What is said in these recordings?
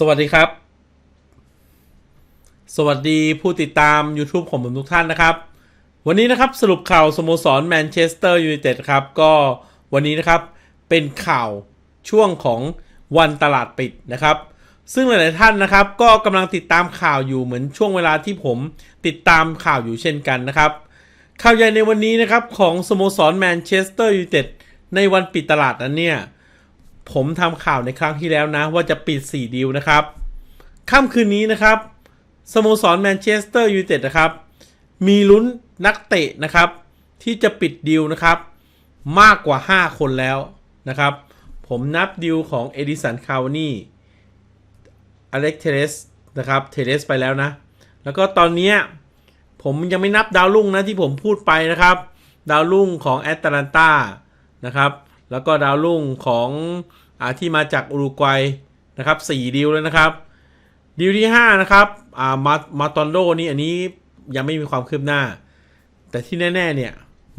สวัสดีครับ สวัสดีผู้ติดตาม YouTube ของผมทุกท่านนะครับ วันนี้นะครับสรุปข่าวสโมสรแมนเชสเตอร์ยูไนเต็ดครับ ก็วันนี้นะครับเป็นข่าวช่วงของวันตลาดปิดนะครับ ซึ่งหลาย ๆ ท่านนะครับ ก็กำลังติดตามข่าวอยู่เหมือนช่วงเวลาที่ผมติดตามข่าวอยู่เช่นกันนะครับ ข่าวใหญ่ในวันนี้นะครับของสโมสรแมนเชสเตอร์ยูไนเต็ดในวันปิดตลาดนั้นเนี่ย ผมทำข่าวในครั้งที่แล้วนะ ว่าจะปิด 4 ดีลนะครับ ค่ำคืนนี้นะครับ สโมสรแมนเชสเตอร์ยูไนเต็ดนะครับ มีลุ้นนักเตะนะครับ ที่จะปิดดีลนะครับ มากกว่า 5 คนแล้วนะครับ ผมนับดีลของเอดิสันคาวนี่อเล็กเทเรสนะครับเทเรสไปแล้วนะ แล้วก็ตอนนี้ผมยังไม่นับดาวรุ่งนะที่ผมพูดไปนะครับ ดาวรุ่งของแอตแลนตานะครับ แล้วก็ดาวรุ่งของอที่มาจากอุรุกวัยนะครับสี่ดีลแล้วนะครับ ดีลที่ 5 นะครับอ่ามามาตอนโดนี่อันนี้ยังไม่มีความคืบหน้า แต่ที่แน่ ๆ เนี่ย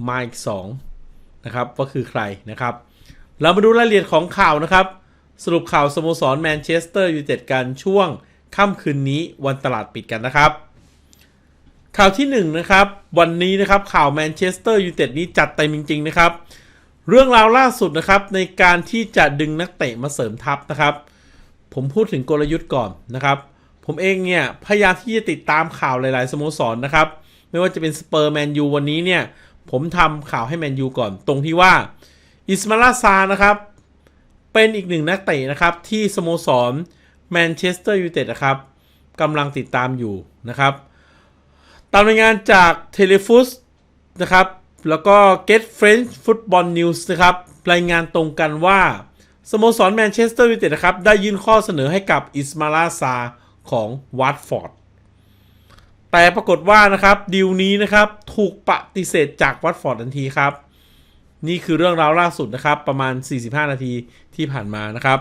มาอีก2นะครับว่าคือใครนะครับ เรามาดูรายละเอียดของข่าวนะครับ สรุปข่าวสโมสรแมนเชสเตอร์ยูไนเต็ดกันช่วงค่ำคืนนี้วันตลาดปิดกันนะครับ ข่าวที่1นะครับวันนี้นะครับข่าวแมนเชสเตอร์ยูไนเต็ดนี้จัดเต็มจริง ๆ นะครับ เรื่องราวล่าสุดนะครับในการที่จะดึงนักเตะมาเสริมทัพนะครับ ผมพูดถึงกลยุทธ์ก่อนนะครับ ผมเองเนี่ยพยายามที่จะติดตามข่าวหลาย ๆ สโมสรนะครับ ไม่ว่าจะเป็นสเปอร์แมนยูวันนี้เนี่ย ผมทำข่าวให้แมนยูก่อน ตรงที่ว่าอิสมาลาซานะครับ เป็นอีกหนึ่งนักเตะนะครับ ที่สโมสรแมนเชสเตอร์ยูไนเต็ดนะครับกำลังติดตามอยู่นะครับ ตามรายงานจากเทเลฟุสนะครับ แล้วก็ Get French Football News นะครับ รายงานตรงกันว่า สโมสรแมนเชสเตอร์ยูไนเต็ดนะครับ ได้ยื่นข้อเสนอให้กับอิสมาลาซาของวัตฟอร์ดแต่ปรากฏว่านะครับดีลนี้นะครับถูกปฏิเสธจากวัตฟอร์ดทันทีครับ นี่คือเรื่องราวล่าสุดนะครับ ประมาณ 45 นาทีที่ผ่านมานะครับ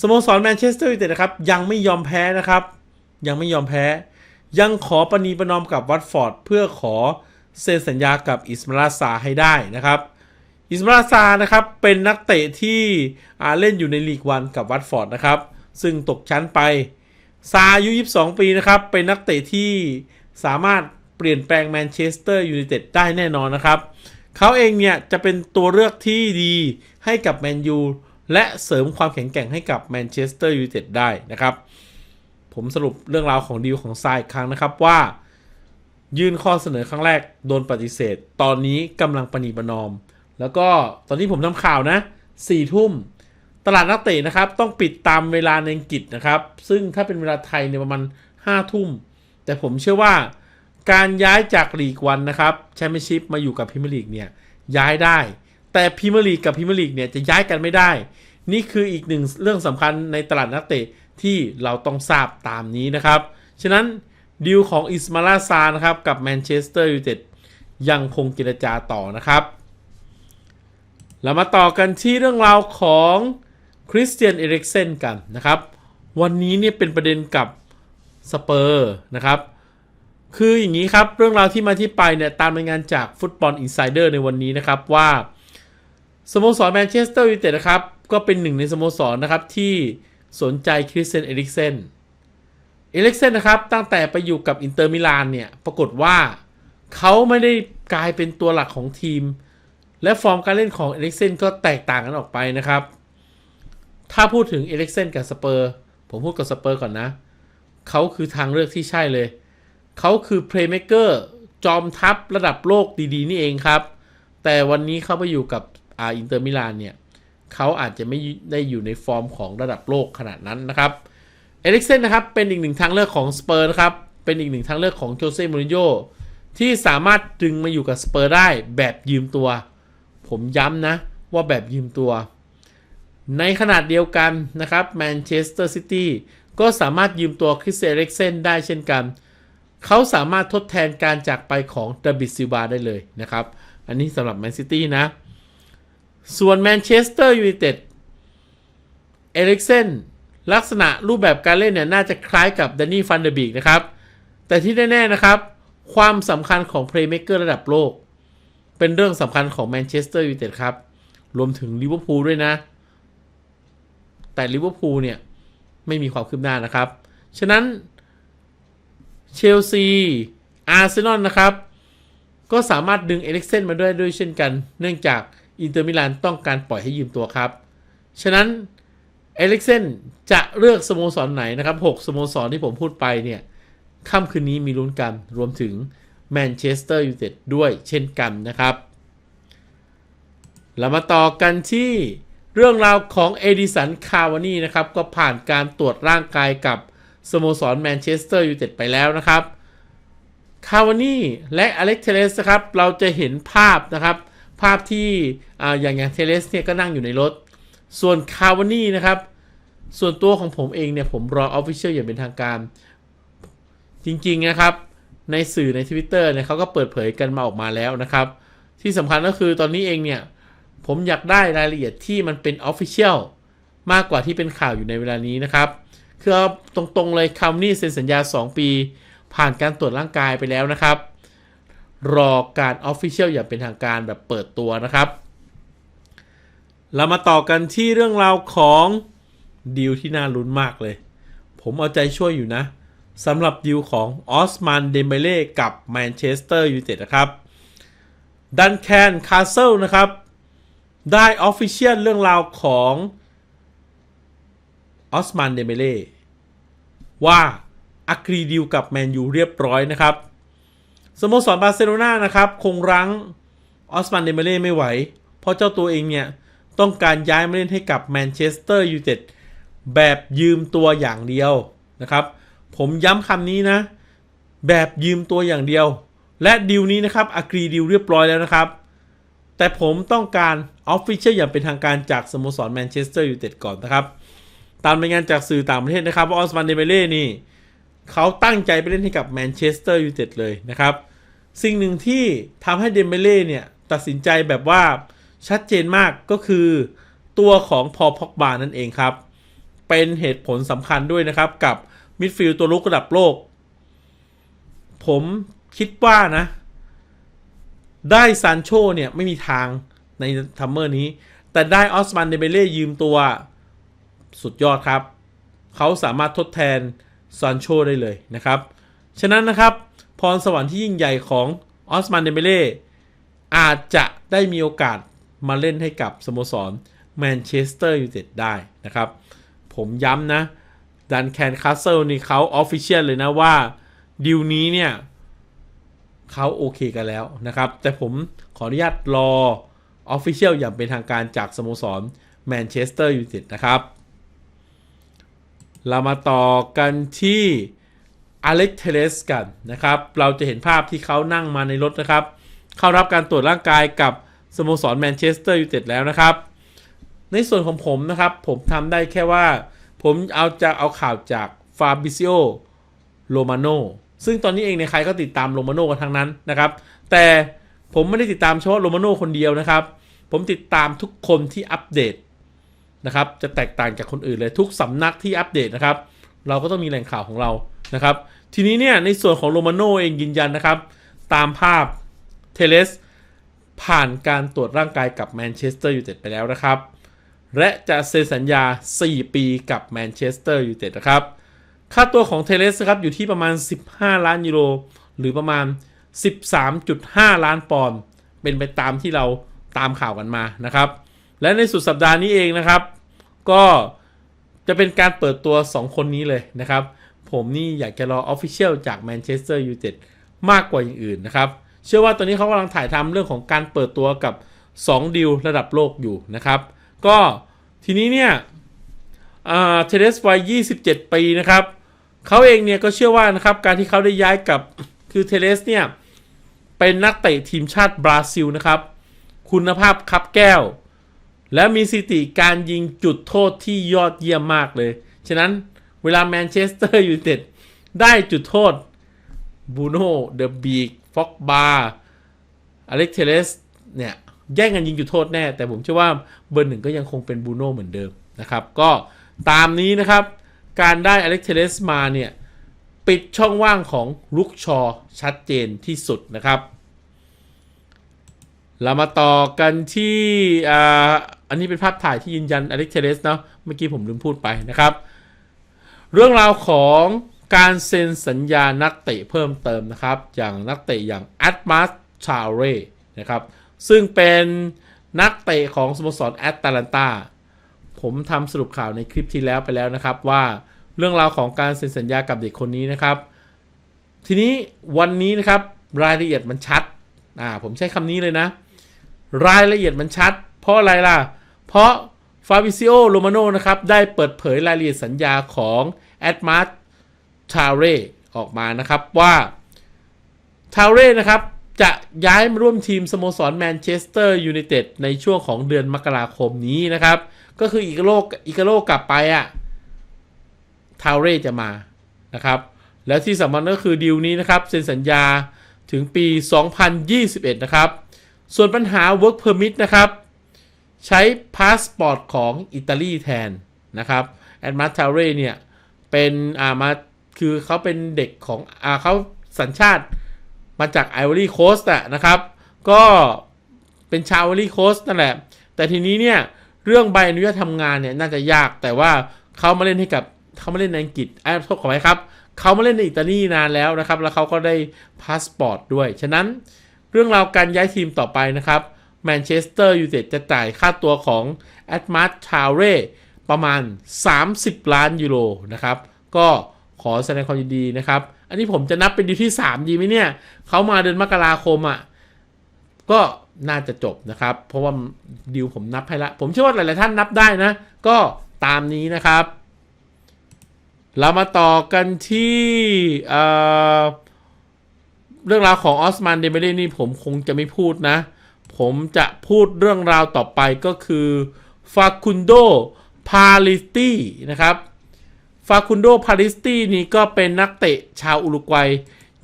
สโมสรแมนเชสเตอร์ยูไนเต็ดนะครับยังไม่ยอมแพ้นะครับ ยังไม่ยอมแพ้ ยังขอประนีประนอมกับวัตฟอร์ดเพื่อขอ เซ็นสัญญากับอิสมาลาซาให้ได้นะครับอิสมาลาซานะครับเป็นนักเตะที่เล่นอยู่ในลีกวันกับวัตฟอร์ดนะครับ ซึ่งตกชั้นไปซาอายุ 22 ปีนะครับเป็นนักเตะที่สามารถเปลี่ยนแปลงแมนเชสเตอร์ยูไนเต็ดได้แน่นอนนะครับ เขาเองเนี่ยจะเป็นตัวเลือกที่ดีให้กับแมนยูและเสริมความแข็งแกร่งให้กับแมนเชสเตอร์ยูไนเต็ดได้นะครับ ผมสรุปเรื่องราวของดีลของซาอีกครั้งนะครับว่า ยื่นข้อเสนอครั้งแรกโดนปฏิเสธ ตอนนี้กำลังประนีประนอม แล้วก็ตอนที่ผมทำข่าวนะสี่ทุ่มตลาดนักเตะนะครับ ต้องปิดตามเวลาในอังกฤษนะครับ ซึ่งถ้าเป็นเวลาไทยเนี่ยประมาณห้าทุ่ม แต่ผมเชื่อว่าการย้ายจากลีกวันนะครับแชมเปี้ยนชิพมาอยู่กับพรีเมียร์ลีกเนี่ยย้ายได้ แต่พรีเมียร์ลีกกับพรีเมียร์ลีกเนี่ยจะย้ายกันไม่ได้ นี่คืออีกหนึ่งเรื่องสำคัญในตลาดนักเตะที่เราต้องทราบตามนี้นะครับ ฉะนั้น ดีลของอิสมาลาซานครับกับแมนเชสเตอร์ยูไนเต็ดยังคงเจรจาต่อนะครับ เรามาต่อกันที่เรื่องราวของคริสเตียนเอริกเซนกันนะครับ วันนี้เนี่ยเป็นประเด็นกับสเปอร์นะครับ คืออย่างนี้ครับ เรื่องราวที่มาที่ไปเนี่ยตามรายงานจากฟุตบอลอินไซเดอร์ในวันนี้นะครับว่าสโมสรแมนเชสเตอร์ยูไนเต็ดนะครับ ก็เป็นหนึ่งในสโมสรนะครับที่สนใจคริสเตียนเอริกเซน เอริกเซนนะครับตั้งแต่ไปอยู่กับอินเตอร์มิลานเนี่ยปรากฏว่าเขาไม่ได้กลายเป็นตัวหลักของทีม และฟอร์มการเล่นของเอริกเซนก็แตกต่างกันออกไปนะครับ ถ้าพูดถึงเอริกเซนกับสเปอร์ผมพูดกับสเปอร์ก่อนนะเขาคือทางเลือกที่ใช่เลย เขาคือเพลย์เม k เกอร์จอมทัพระดับโลกดีๆ นี่เองครับ แต่วันนี้เขาไปอยู่กับอาอินเตอร์มิลานเนี่ยเขาอาจจะไม่ได้อยู่ในฟอร์มของระดับโลกขนาดนั้นนะครับ เอริกเซนนะครับเป็นอีกหนึ่งทางเลือกของสเปอร์นะครับ เป็นอีกหนึ่งทางเลือกของโจเซ่มูรินโญ่ที่สามารถดึงมาอยู่กับสเปอร์ได้แบบยืมตัว ผมย้ำนะว่าแบบยืมตัว ในขนาดเดียวกันนะครับแมนเชสเตอร์ซิตี้ก็สามารถยืมตัวคริสเอริกเซนได้เช่นกัน เขาสามารถทดแทนการจากไปของเดบิดซิบาได้เลยนะครับ อันนี้สำหรับแมนซิตี้นะ ส่วนแมนเชสเตอร์ยูไนเต็ดเอริกเซน ลักษณะรูปแบบการเล่นเนี่ยน่าจะคล้ายกับดนนี่ฟันเดอร์บีกนะครับ แต่ที่แน่ๆนะครับ ความสำคัญของเพลย์เม k เกอร์ระดับโลก เป็นเรื่องสำคัญของแมนเชสเตอร์ยูไนเต็ดครับ รวมถึงลิเวอร์พูลด้วยนะ แต่ลิเวอร์พูลเนี่ย ไม่มีความคืบหน้านะครับ ฉะนั้นเชลซีอาร์เซนอลนะครับ ก็สามารถดึงเอลิกเซนมาด้วยด้วยเช่นกัน เนื่องจากอินเตอร์มิลานต้องการปล่อยให้ยืมตัวครับ ฉะนั้น เอลิกเซนจะเลือกสโมสรไหนนะครับ6สโมสรที่ผมพูดไปเนี่ยค่ำคืนนี้มีลุ้นกันรวมถึงแมนเชสเตอร์ยูไนเต็ดด้วยเช่นกันนะครับ เรามาต่อกันที่เรื่องราวของเอดิสัน คาวานีนะครับ ก็ผ่านการตรวจร่างกายกับสโมสรแมนเชสเตอร์ยูไนเต็ดไปแล้วนะครับ คาวานีและอเล็กเทเลสครับ เราจะเห็นภาพนะครับ ภาพที่ออย่างอย่างเทเลสเนี่ยก็นั่งอยู่ในรถ ส่วนคาวานี่นะครับ ส่วนตัวของผมเองเนี่ย ผมรอออฟฟิเชียลอย่างเป็นทางการ จริงๆนะครับ ในสื่อใน Twitter เนี่ยเขาก็เปิดเผยกันมาออกมาแล้วนะครับ ที่สำคัญก็คือตอนนี้เองเนี่ย ผมอยากได้รายละเอียดที่มันเป็นออฟฟิเชียลมากกว่าที่เป็นข่าวอยู่ในเวลานี้นะครับคือเอาตรงๆเลยคำนี้เซ็นสัญญา 2 ปี ผ่านการตรวจร่างกายไปแล้วนะครับ รอการออฟฟิเชียลอย่างเป็นทางการแบบเปิดตัวนะครับ เรามาต่อกันที่เรื่องราวของดีลที่น่าลุ้นมากเลย ผมเอาใจช่วยอยู่นะสำหรับดีลของออสมานเดมเบเล่กับแมนเชสเตอร์ยูไนเต็ดนะครับดันแคนคาสเซิลนะครับ ได้ออฟฟิเชียลเรื่องราวของออสมานเดมเบเล่ว่าอักรีดีลกับแมนยูเรียบร้อยนะครับสโมสรบาร์เซโลนานะครับ คงรั้งออสมานเดมเบเล่ไม่ไหว เพราะเจ้าตัวเองเนี่ย ต้องการย้ายมาเล่นให้กับแมนเชสเตอร์ยูไนเต็ดแบบยืมตัวอย่างเดียวนะครับ ผมย้ำคำนี้นะ แบบยืมตัวอย่างเดียว และดีลนี้นะครับอักรีดีลเรียบร้อยแล้วนะครับ แต่ผมต้องการออฟฟิเชียลอย่างเป็นทางการจากสโมสรแมนเชสเตอร์ยูไนเต็ดก่อนนะครับ ตามรายงานจากสื่อต่างประเทศนะครับว่าออสมันเดเบเล่นี่เขาตั้งใจไปเล่นให้กับแมนเชสเตอร์ยูไนเต็ดเลยนะครับ สิ่งหนึ่งที่ทำให้เดเบเล่เนี่ยตัดสินใจแบบว่า ชัดเจนมากก็คือตัวของพอพ็อกบานั่นเองครับ เป็นเหตุผลสำคัญด้วยนะครับกับมิดฟิลด์ตัวลุกระดับโลก ผมคิดว่านะ ได้ซานโชเนี่ยไม่มีทางในทัมเมอร์นี้ แต่ได้ออสมันเดเบเล่ยืมตัวสุดยอดครับ เขาสามารถทดแทนซานโชได้เลยนะครับ ฉะนั้นนะครับ พรสวรรค์ที่ยิ่งใหญ่ของออสมันเดเบเล่อาจจะได้มีโอกาส มาเล่นให้กับสโมสรแมนเชสเตอร์ยูไนเต็ดได้นะครับ ผมย้ำนะดันแคนคาสเซิลนี่เขาออฟฟิเชียลเลยนะว่าดีลนี้เนี่ยเขาโอเคกันแล้วนะครับ แต่ผมขออนุญาตรอออฟฟิเชียลอย่างเป็นทางการจากสโมสรแมนเชสเตอร์ยูไนเต็ดนะครับ เรามาต่อกันที่อเล็กเทเลสกันนะครับ เราจะเห็นภาพที่เขานั่งมาในรถนะครับ เข้ารับการตรวจร่างกายกับ สโมสรแมนเชสเตอร์ยูไนเต็ดแล้วนะครับ ในส่วนของผมนะครับ ผมทำได้แค่ว่า ผมเอาจะเอาข่าวจากฟาบิซิโอโรมาโนซึ่งตอนนี้เองในใครก็ติดตามโรมาโนกันทั้งนั้นนะครับ แต่ผมไม่ได้ติดตามเฉพาะโรมาโนคนเดียวนะครับ ผมติดตามทุกคนที่อัปเดตนะครับ จะแตกต่างจากคนอื่นเลยทุกสำนักที่อัปเดตนะครับ เราก็ต้องมีแหล่งข่าวของเรานะครับ ทีนี้เนี่ยในส่วนของโรมาโนเองยืนยันนะครับ ตามภาพเทเลส ผ่านการตรวจร่างกายกับแมนเชสเตอร์ยูไนเต็ดไปแล้วนะครับ และจะเซ็นสัญญา 4 ปีกับแมนเชสเตอร์ยูไนเต็ดนะครับ ค่าตัวของเทเลสครับอยู่ที่ประมาณ 15 ล้านยูโร หรือประมาณ 13.5 ล้านปอนด์ เป็นไปตามที่เราตามข่าวกันมานะครับ และในสุดสัปดาห์นี้เองนะครับ ก็จะเป็นการเปิดตัว 2 คนนี้เลยนะครับ ผมนี่อยากจะรอออฟฟิเชียลจากแมนเชสเตอร์ยูไนเต็ดมากกว่าอย่างอื่นนะครับ เชื่อว่าตอนนี้เขากำลังถ่ายทำเรื่องของการเปิดตัวกับ 2 ดีลระดับโลกอยู่นะครับ ก็ทีนี้เนี่ยเทเดสวัย 27 ปีนะครับเขาเองเนี่ยก็เชื่อว่านะครับการที่เขาได้ย้ายกับคือเทเลสเนี่ยเป็นนักเตะทีมชาติบราซิลนะครับ คุณภาพคับแก้ว และมีสถิติการยิงจุดโทษที่ยอดเยี่ยมมากเลย ฉะนั้นเวลาแมนเชสเตอร์ยูไนเต็ดได้จุดโทษบูโน่เดอะบีกฟอกบาร์อเล็กเทเลสเนี่ยแย่งกันยิงจุดโทษแน่ แต่ผมเชื่อว่าเบอร์หนึ่งก็ยังคงเป็นบูโน่เหมือนเดิมนะครับ ก็ตามนี้นะครับ การได้อเล็กเทเลสมาเนี่ย ปิดช่องว่างของลุกชอชัดเจนที่สุดนะครับ เรามาต่อกันที่อ่าอันนี้เป็นภาพถ่ายที่ยืนยันอเล็กเทเลสเนาะเมื่อกี้ผมลืมพูดไปนะครับ เรื่องราวของ การเซ็นสัญญานักเตะเพิ่มเติมนะครับ อย่างนักเตะอย่างแอดมาสชาเรนะครับ ซึ่งเป็นนักเตะของสโมสรแอตแลนตาผมทำสรุปข่าวในคลิปที่แล้วไปแล้วนะครับ ว่าเรื่องราวของการเซ็นสัญญากับเด็กคนนี้นะครับ ทีนี้วันนี้นะครับรายละเอียดมันชัดอ่าผมใช้คำนี้เลยนะ รายละเอียดมันชัด เพราะอะไรล่ะ เพราะฟาบิซิโอโรมาโนนะครับ ได้เปิดเผยรายละเอียดสัญญาของแอดมาร์ ชาเร่ออกมานะครับว่าชาเร่นะครับจะย้ายมาร่วมทีมสโมสรแมนเชสเตอร์ยูไนเต็ดในช่วงของเดือนมกราคมนี้นะครับ ก็คืออีกโลกอีกโลกกลับไปอะ่ะทาวเร่จะมานะครับ แล้วที่สำคัญก็คือดีลนี้นะครับเซ็นสัญญาถึงปี 2021 นะครับ ส่วนปัญหา work permit นะครับ ใช้พาสปอร์ตของอิตาลีแทนนะครับแอดมาทาเร่เนี่ย เป็นอ่ามา คือเขาเป็นเด็กของอ่าเขาสัญชาติมาจากไอวอรี่โคสต์นะครับ ก็เป็นชาวไอวอรี่โคสต์นั่นแหละ แต่ทีนี้เนี่ย เรื่องใบอนุญาตทำงานเนี่ยน่าจะยากแต่ว่าเขามาเล่นให้กับเขามาเล่นในอังกฤษอ่าโทษขอไว้ครับเขามาเล่นในอิตาลีนานแล้วนะครับ แล้วเขาก็ได้พาสปอร์ตด้วย ฉะนั้นเรื่องราวการย้ายทีมต่อไปนะครับแมนเชสเตอร์ยูไนเต็ดจะจ่ายค่าตัวของแอดมาร์ชาเร่ประมาณ 30 ล้านยูโรนะครับ ก็ ขอแสดงความยินดีนะครับ อันนี้ผมจะนับเป็นดีที่ 3 ดีไหมเนี่ย เขามาเดือนมกราคมอะ่ะ ก็น่าจะจบนะครับ เพราะว่าดีลผมนับให้ละ ผมเชื่อว่าหลาย ๆ ท่านนับได้นะ ก็ตามนี้นะครับ เรามาต่อกันที่เเรื่องราวของออสมานเดเมเล่นี่ผมคงจะไม่พูดนะ ผมจะพูดเรื่องราวต่อไปก็คือฟาคุนโดพาลิตี้นะครับ ฟาคุนโด พาริสตี้นี่ก็เป็นนักเตะชาวอุรุกวัย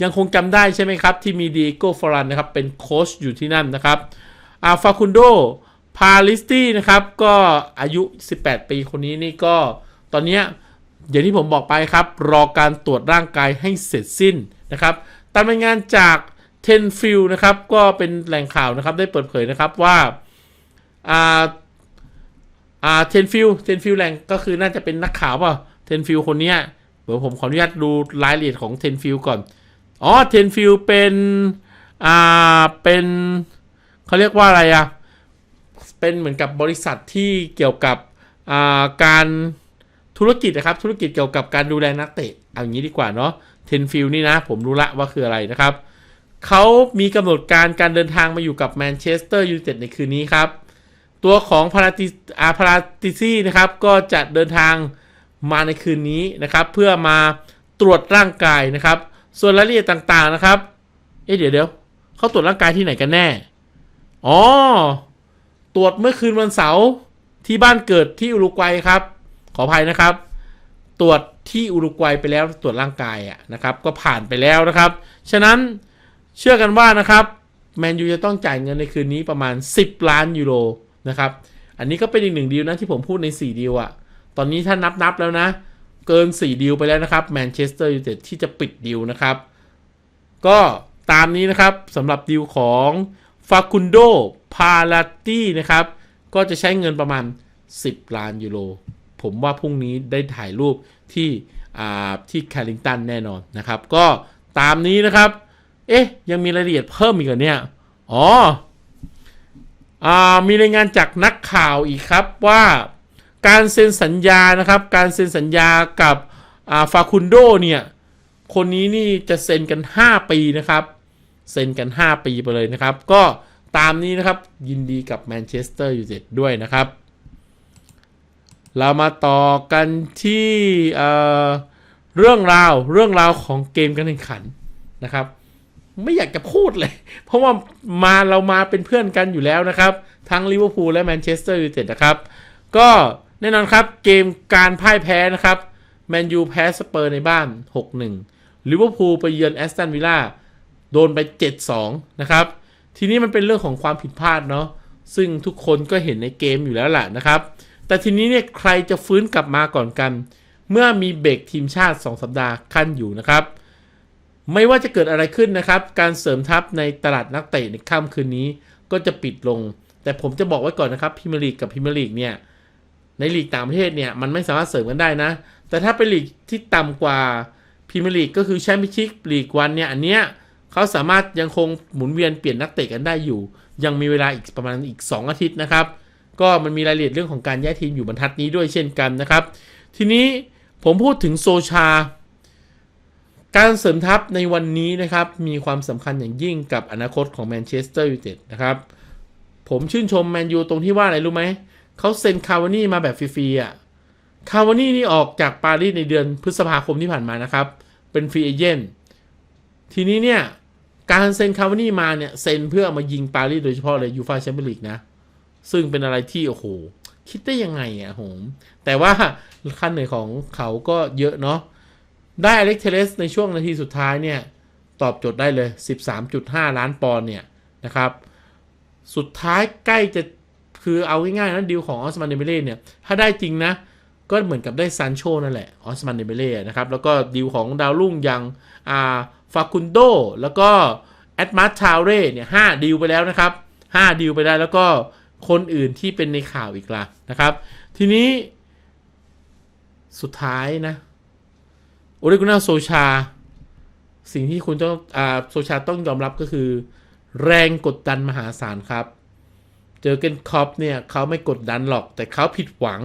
ยังคงจำได้ใช่ไหมครับ ที่มีดีโก้ฟอรันนะครับ เป็นโค้ชอยู่ที่นั่นนะครับอาฟาคุนโด พาลิสตี้นะครับ ก็อายุ 18 ปีคนนี้นี่ก็ตอนนี้อย่างที่ผมบอกไปครับ รอการตรวจร่างกายให้เสร็จสิ้นนะครับตามรายงานจากเทนฟิลนะครับก็เป็นแหล่งข่าวนะครับได้เปิดเผยนะครับว่าอ่าอ่าเทนฟิลเทนฟิลแหล่งก็คือน่าจะเป็นนักข่าวป่ะ เทนฟิลคนนี้เดี๋ยวผมขออนุญาตดูรายละเอียดของเทนฟิลก่อน อ๋อ เทนฟิลเป็น อ่า เป็นเขาเรียกว่าอะไรอะเป็นเหมือนกับบริษัทที่เกี่ยวกับ อ่า การธุรกิจนะครับ ธุรกิจเกี่ยวกับการดูแลนักเตะ เอาอย่างนี้ดีกว่าเนาะ เทนฟิลนี่นะ ผมรู้ละว่าคืออะไรนะครับ เขามีกำหนดการการเดินทางมาอยู่กับแมนเชสเตอร์ยูไนเต็ดในคืนนี้ครับ ตัวของพาราติอาพาราติซี่นะครับ ก็จะเดินทาง มาในคืนนี้นะครับ เพื่อมาตรวจร่างกายนะครับ ส่วนรายละเอียดต่างๆนะครับ เอ๊ะเดี๋ยวเดี๋ยวเขาตรวจร่างกายที่ไหนกันแน่ อ๋อ ตรวจเมื่อคืนวันเสาร์ที่บ้านเกิดที่อุรุกวัยครับ ขออภัยนะครับ ตรวจที่อุรุกวัยไปแล้วตรวจร่างกายอะนะครับ ก็ผ่านไปแล้วนะครับ ฉะนั้นเชื่อกันว่านะครับแมนยูจะต้องจ่ายเงินในคืนนี้ประมาณ 10 ล้านยูโรนะครับ อันนี้ก็เป็นอีกหนึ่งดีลนะที่ผมพูดใน 4 ดีลอะ ตอนนี้ถ้านับนับแล้วนะ เกิน 4 ดีลไปแล้วนะครับแมนเชสเตอร์ยูไนเต็ดที่จะปิดดีลนะครับ ก็ตามนี้นะครับสำหรับดีลของฟาคุนโดพาลาตี้นะครับ ก็จะใช้เงินประมาณ 10 ล้านยูโรผมว่าพรุ่งนี้ได้ถ่ายรูปที่อ่าที่แคลิงตันแน่นอนนะครับ ก็ตามนี้นะครับ เอ๊ะ ยังมีรายละเอียดเพิ่มอีกเหรอเนี่ย อ๋ออ่ามีรายงานจากนักข่าวอีกครับว่า การเซ็นสัญญานะครับ การเซ็นสัญญากับฟาคุนโดเนี่ย คนนี้นี่จะเซ็นกัน 5 ปีนะครับ เซ็นกัน 5 ปีไปเลยนะครับ ก็ตามนี้นะครับยินดีกับแมนเชสเตอร์ยูไนเต็ดด้วยนะครับ เรามาต่อกันที่เเรื่องราวเรื่องราวของเกมการแข่งขันนะครับ ไม่อยากจะพูดเลย เพราะว่ามาเรามาเป็นเพื่อนกันอยู่แล้วนะครับ ทั้งลิเวอร์พูลและแมนเชสเตอร์ยูไนเต็ดนะครับ ก็ แน่นอนครับ เกมการพ่ายแพ้นะครับแมนยูแพ้สเปอร์ในบ้าน 6-1ลิเวอร์พูลไปเยือนแอสตันวิลล่าโดนไป 7-2 นะครับ ทีนี้มันเป็นเรื่องของความผิดพลาดเนาะซึ่งทุกคนก็เห็นในเกมอยู่แล้วแหละนะครับ แต่ทีนี้เนี่ยใครจะฟื้นกลับมาก่อนกัน เมื่อมีเบรกทีมชาติ 2 สัปดาห์ขั้นอยู่นะครับ ไม่ว่าจะเกิดอะไรขึ้นนะครับ การเสริมทัพในตลาดนักเตะในค่ำคืนนี้ก็จะปิดลง แต่ผมจะบอกไว้ก่อนนะครับพิมลีกกับพิมลีกเนี่ย ในลีกต่างประเทศเนี่ยมันไม่สามารถเสริมกันได้นะ แต่ถ้าเป็นลีกที่ต่ำกว่าพรีเมียร์ลีกก็คือแชมเปี้ยนชิพลีกวันเนี่ยอันเนี้ยเขาสามารถยังคงหมุนเวียนเปลี่ยนนักเตะกันได้อยู่ ยังมีเวลาอีกประมาณอีก 2 อาทิตย์นะครับ ก็มันมีรายละเอียดเรื่องของการย้ายทีมอยู่บรรทัดนี้ด้วยเช่นกันนะครับ ทีนี้ผมพูดถึงโซชา การเสริมทัพในวันนี้นะครับมีความสำคัญอย่างยิ่งกับอนาคตของแมนเชสเตอร์ยูไนเต็ดนะครับผมชื่นชมแมนยูตรงที่ว่าอะไรรู้ไหม เขาเซ็นคาวานี่มาแบบฟรีๆอะคาวานี่นี่ออกจากปารีสในเดือนพฤษภาคมที่ผ่านมานะครับ เป็นฟรีเอเจนต์ทีนี้เนี่ย การเซ็นคาวานี่มาเนี่ย เซ็นเพื่อมายิงปารีสโดยเฉพาะเลยยูฟาแชมเปี้ยนลีกนะ ซึ่งเป็นอะไรที่ โอ้โห คิดได้ยังไงอะโหมแต่ว่าขั้นเหนื่อยของเขาก็เยอะเนาะได้อเล็กเทเลสในช่วงนาทีสุดท้ายเนี่ย ตอบโจทย์ได้เลย 13.5 ล้านปอนด์เนี่ยนะครับ สุดท้ายใกล้จะ คือเอาง่ายๆนะดีลของออสมันเดเบเล่เนี่ย ถ้าได้จริงนะ ก็เหมือนกับได้ซานโชนั่นแหละออสมันเดเบเล่นะครับ แล้วก็ดีลของดาวรุ่งอย่างอ่าฟาคุนโดแล้วก็แอดมาร์ชาเร่เนี่ยห้าดีลไปแล้วนะครับห้าดีลไปได้แล้วก็คนอื่นที่เป็นในข่าวอีกละนะครับ ทีนี้สุดท้ายนะโอเลกุน่าโซชา สิ่งที่คุณต้องอ่าโซชาต้องยอมรับก็คือ แรงกดดันมหาศาลครับ เจอเกนครอปเนี่ยเขาไม่กดดันหรอกแต่เขาผิดหวัง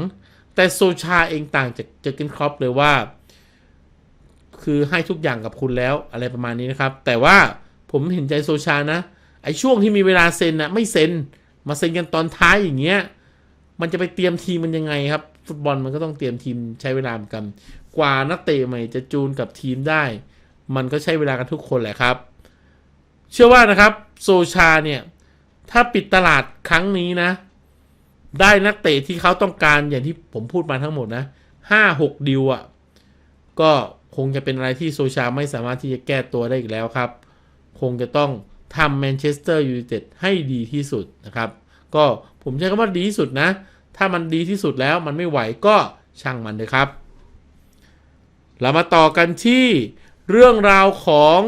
แต่โซชาเองต่างจากเจอเกนครอปเลยว่า คือให้ทุกอย่างกับคุณแล้วอะไรประมาณนี้นะครับ แต่ว่าผมเห็นใจโซชานะไอ้ช่วงที่มีเวลาเซ็นนะไม่เซ็นมาเซ็นกันตอนท้ายอย่างเงี้ยมันจะไปเตรียมทีมมันยังไงครับ ฟุตบอลมันก็ต้องเตรียมทีมใช้เวลาเหมือนกัน กว่านักเตะใหม่จะจูนกับทีมได้ มันก็ใช้เวลากันทุกคนแหละครับ เชื่อว่านะครับโซชาเนี่ย ถ้าปิดตลาดครั้งนี้นะ ได้นักเตะที่เขาต้องการอย่างที่ผมพูดมาทั้งหมดนะห้าหกดิวอะ่ะ ก็คงจะเป็นอะไรที่โซชาไม่สามารถที่จะแก้ตัวได้อีกแล้วครับ คงจะต้องทำแมนเชสเตอร์ยูไนเต็ดให้ดีที่สุดนะครับ ก็ผมใช้คำว่าดีที่สุดนะ ถ้ามันดีที่สุดแล้วมันไม่ไหวก็ช่างมันเลยครับ เรามาต่อกันที่เรื่องราวของ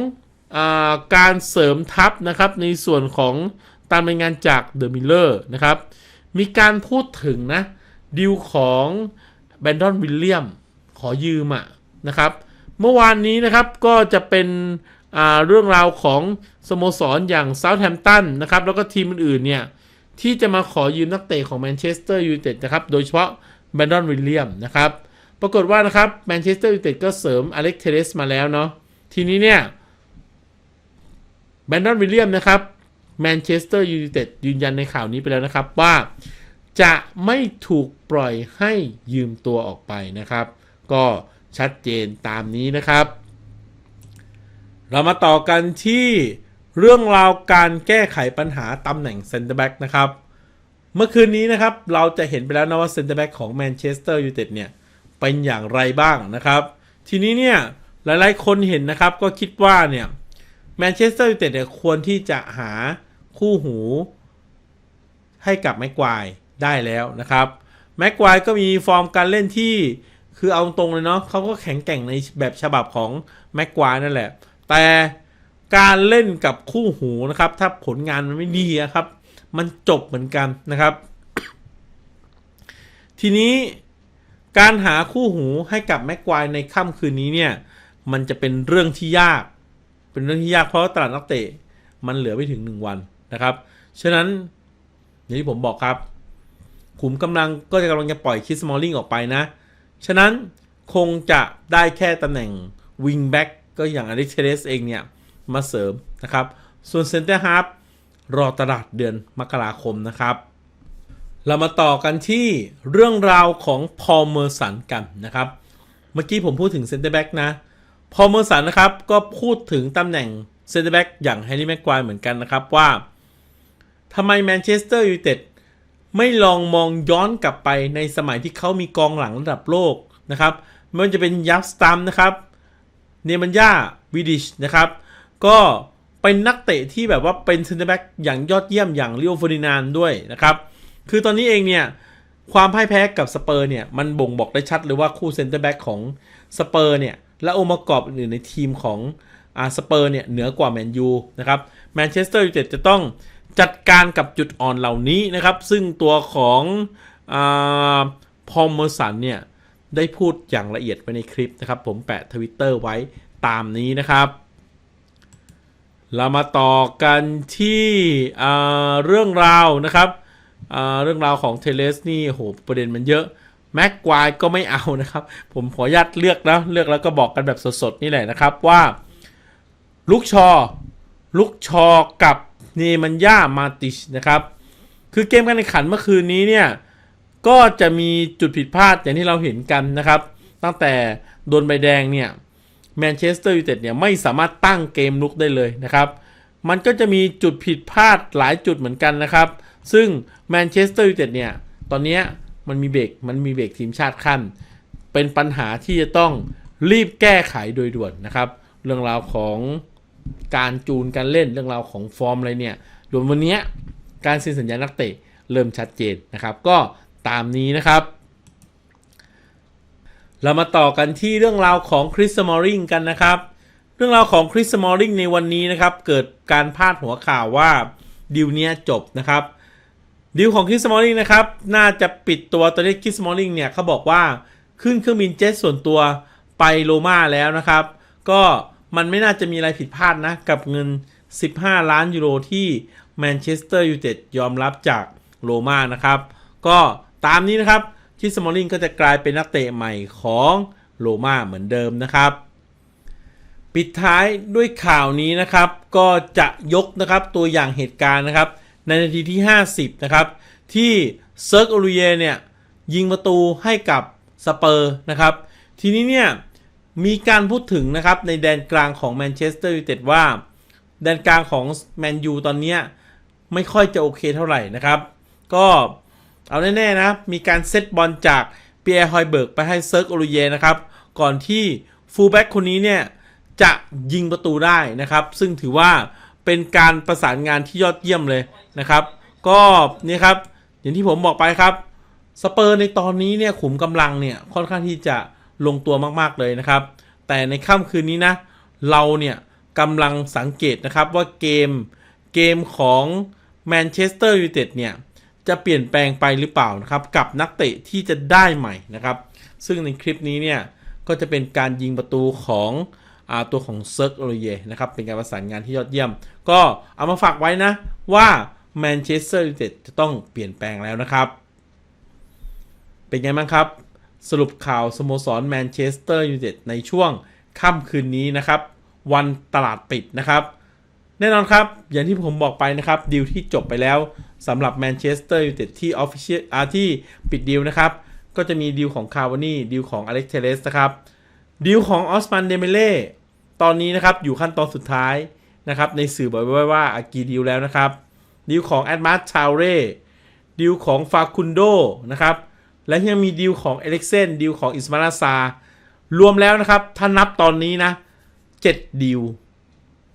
อาการเสริมทัพนะครับ ในส่วนของ ตามรายงานจากเดอะมิลเลอร์นะครับ มีการพูดถึงนะดิวของแบนดอนวิลเลียมขอยืมอะนะครับ เมื่อวานนี้นะครับก็จะเป็นเรื่องราวของสโมสรอย่างเซาท์แฮมป์ตันนะครับ แล้วก็ทีมอื่นๆเนี่ยที่จะมาขอยืมนักเตะของแมนเชสเตอร์ยูไนเต็ดนะครับ โดยเฉพาะแบนดอนวิลเลียมนะครับ ปรากฏว่านะครับแมนเชสเตอร์ยูไนเต็ดก็เสริมอเล็กเทเรสมาแล้วเนาะทีนี้เนี่ยแบนดอนวิลเลียมนะครับ แมนเชสเตอร์ยูไนเต็ดยืนยันในข่าวนี้ไปแล้วนะครับว่าจะไม่ถูกปล่อยให้ยืมตัวออกไปนะครับ ก็ชัดเจนตามนี้นะครับ เรามาต่อกันที่เรื่องราวการแก้ไขปัญหาตำแหน่งเซนเตอร์แบ็กนะครับ เมื่อคืนนี้นะครับ เราจะเห็นไปแล้วนะว่าเซนเตอร์แบ็กของแมนเชสเตอร์ยูไนเต็ดเนี่ย เป็นอย่างไรบ้างนะครับ ทีนี้เนี่ยหลายๆคนเห็นนะครับก็คิดว่าเนี่ย แมนเชสเตอร์ยูไนเต็ดเนี่ยควรที่จะหาคู่หู ให้กับแม็กควายได้แล้วนะครับแม็กควายก็มีฟอร์มการเล่นที่คือเอาตรงเลยเนาะเขาก็แข็งแกร่งในแบบฉบับของแม็กควายนั่นแหละ แต่การเล่นกับคู่หูนะครับ ถ้าผลงานมันไม่ดีอะครับ มันจบเหมือนกันนะครับ ทีนี้การหาคู่หูให้กับแม็กควายในค่ำคืนนี้เนี่ย มันจะเป็นเรื่องที่ยาก เป็นเรื่องที่ยากเพราะตลาดนักเตะมันเหลือไม่ถึงหนึ่งวันนะครับ ฉะนั้นอย่างที่ผมบอกครับ ขุมกำลังก็จะกำลังจะปล่อยคิสมอลลิงออกไปนะ ฉะนั้นคงจะได้แค่ตำแหน่งวิงแบ็กก็อย่างอล็กเทเรสเองเนี่ย มาเสริมนะครับ ส่วนเซนเตอร์ฮาร์ฟรอตลาดเดือนมกราคมนะครับ เรามาต่อกันที่เรื่องราวของพอลเมอร์สันกันนะครับ เมื่อกี้ผมพูดถึงเซนเตอร์แบ็กนะ พอเมอร์สันนะครับก็พูดถึงตำแหน่งเซนเตอร์แบ็กอย่างแฮร์รี่แม็กควายเหมือนกันนะครับว่าทำไมแมนเชสเตอร์ยูไนเต็ดไม่ลองมองย้อนกลับไปในสมัยที่เขามีกองหลังระดับโลกนะครับไมันจะเป็นยับสตัมนะครับเนมันยาวิดิชนะครับ ก็เป็นนักเตะที่แบบว่าเป็นเซนเตอร์แบ็กอย่างยอดเยี่ยมอย่างลิโอฟอร์ดินานด้วยนะครับ คือตอนนี้เองเนี่ยความพ่ายแพ้กับสเปอร์เนี่ยมันบ่งบอกได้ชัดเลยว่าคู่เซนเตอร์แบ็กของสเปอร์เนี่ย และองค์ประกอบอื่นในทีมของอาสเปอร์เนี่ยเหนือกว่าแมนยูนะครับแมนเชสเตอร์ยูไนเต็ดจะต้องจัดการกับจุดอ่อนเหล่านี้นะครับ ซึ่งตัวของอพอมเมอร์สันเนี่ย ได้พูดอย่างละเอียดไว้ในคลิปนะครับ ผมแปะทวิตเตอร์ไว้ตามนี้นะครับ เรามาต่อกันที่เรื่องราวนะครับเรื่องราวของเทเลสนี่โหประเด็นมันเยอะ แม็กควายก็ไม่เอานะครับ ผมขออนุญาตเลือกนะเลือกแล้วก็บอกกันแบบสดๆ นี่แหละนะครับว่าลูกชอลูกชอกับเนมันย่ามาติชนะครับ คือเกมการแข่งขันเมื่อคืนนี้เนี่ย ก็จะมีจุดผิดพลาดอย่างที่เราเห็นกันนะครับ ตั้งแต่โดนใบแดงเนี่ยแมนเชสเตอร์ยูไนเต็ดเนี่ยไม่สามารถตั้งเกมลุกได้เลยนะครับ มันก็จะมีจุดผิดพลาดหลายจุดเหมือนกันนะครับ ซึ่งแมนเชสเตอร์ยูไนเต็ดเนี่ยตอนเนี้ย มันมีเบรกมันมีเบรกทีมชาติขั้น เป็นปัญหาที่จะต้องรีบแก้ไขโดยด่วนนะครับ เรื่องราวของการจูนการเล่นเรื่องราวของฟอร์มอะไรเนี่ยรวมวันนี้การเซ็นสัญญานักเตะเริ่มชัดเจนนะครับ ก็ตามนี้นะครับ เรามาต่อกันที่เรื่องราวของคริสมอริงกันนะครับ เรื่องราวของคริสมอริงในวันนี้นะครับ เกิดการพาดหัวข่าวว่าดิวเนี้ยจบนะครับ ดิวของคิสมอริงนะครับ น่าจะปิดตัวตอนนี้คิสมอริงเนี่ยเขาบอกว่าขึ้นเครื่องบินเจ็ตส่วนตัวไปโรม่าแล้วนะครับ ก็มันไม่น่าจะมีอะไรผิดพลาดนะ กับเงิน 15 ล้านยูโรที่แมนเชสเตอร์ยูไนเต็ดยอมรับจากโรมานะครับ ก็ตามนี้นะครับคิสมอลลิงก็จะกลายเป็นนักเตะใหม่ของโรม่าเหมือนเดิมนะครับ ปิดท้ายด้วยข่าวนี้นะครับ ก็จะยกนะครับตัวอย่างเหตุการณ์นะครับ ในนาทีที่ 50 นะครับ ที่เซิร์กอริเยเนี่ย ยิงประตูให้กับสเปอร์นะครับ ทีนี้เนี่ย มีการพูดถึงนะครับ ในแดนกลางของแมนเชสเตอร์ยูไนเต็ดว่า แดนกลางของแมนยูตอนนี้ไม่ค่อยจะโอเคเท่าไหร่นะครับ ก็เอาแน่ๆนะ มีการเซตบอลจากเปียร์ฮอยเบิร์กไปให้เซิร์กโอลูเยนะครับ ก่อนที่ฟูลแบ็กคนนี้เนี่ยจะยิงประตูได้นะครับ ซึ่งถือว่า เป็นการประสานงานที่ยอดเยี่ยมเลยนะครับ ก็นี่ครับอย่างที่ผมบอกไปครับสเปอร์ในตอนนี้เนี่ยขุมกำลังเนี่ยค่อนข้างที่จะลงตัวมากๆเลยนะครับ แต่ในค่ำคืนนี้นะเราเนี่ยกำลังสังเกตนะครับว่าเกมเกมของแมนเชสเตอร์ยูไนเต็ดเนี่ยจะเปลี่ยนแปลงไปหรือเปล่านะครับกับนักเตะที่จะได้ใหม่นะครับ ซึ่งในคลิปนี้เนี่ยก็จะเป็นการยิงประตูของอตัวของเซิร์กโอเยนะครับเป็นการประสานงานที่ยอดเยี่ยม ก็เอามาฝากไว้นะว่าแมนเชสเตอร์ยูไนเต็ดจะต้องเปลี่ยนแปลงแล้วนะครับ เป็นไงบ้างครับ สรุปข่าวสโมสรแมนเชสเตอร์ยูไนเต็ดในช่วงค่ำคืนนี้นะครับ วันตลาดปิดนะครับ แน่นอนครับ อย่างที่ผมบอกไปนะครับดีลที่จบไปแล้วสำหรับแมนเชสเตอร์ยูไนเต็ดที่ออฟฟิเชียลอาที่ปิดดีลนะครับ ก็จะมีดีลของคาวานี่ดีลของอเล็กเทเลสนะครับดีลของออสมันเดเมเล่ตอนนี้นะครับอยู่ขั้นตอนสุดท้าย นะครับในสื่อบอกไว้ว่าอากีดีลแล้วนะครับดีลของแอดมาร์ชาวเร่ดีลของฟาคุนโดนะครับและยังมีดีลของเอเล็กเซนดีลของอิสมาลาซารวมแล้วนะครับ ถ้านับตอนนี้นะ7ดีล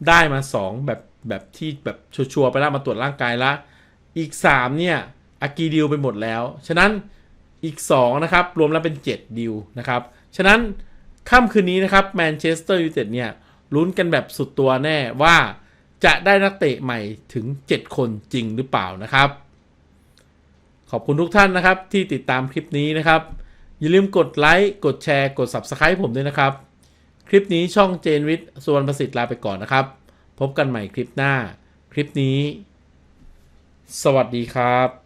ได้มา 2 แบบแบบที่แบบชัวร์ๆไปแล้วมาตรวจร่างกายล้วอีก 3 เนี่ยอากีดิวไปหมดแล้ว ฉะนั้นอีก 2 นะครับ รวมแล้วเป็น 7 ดิวนะครับ ฉะนั้นค่ำคืนนี้นะครับแมนเชสเตอร์ยูไนเต็ดเนี่ย ลุ้นกันแบบสุดตัวแน่ว่าจะได้นักเตะใหม่ถึง 7 คนจริงหรือเปล่านะครับ ขอบคุณทุกท่านนะครับที่ติดตามคลิปนี้นะครับ อย่าลืมกดไลค์ กดแชร์ กด Subscribe ผมด้วยนะครับ คลิปนี้ช่องเจนวิทย์สุวรรณประสิทธิ์ลาไปก่อนนะครับ พบกันใหม่คลิปหน้า คลิปนี้ สวัสดีครับ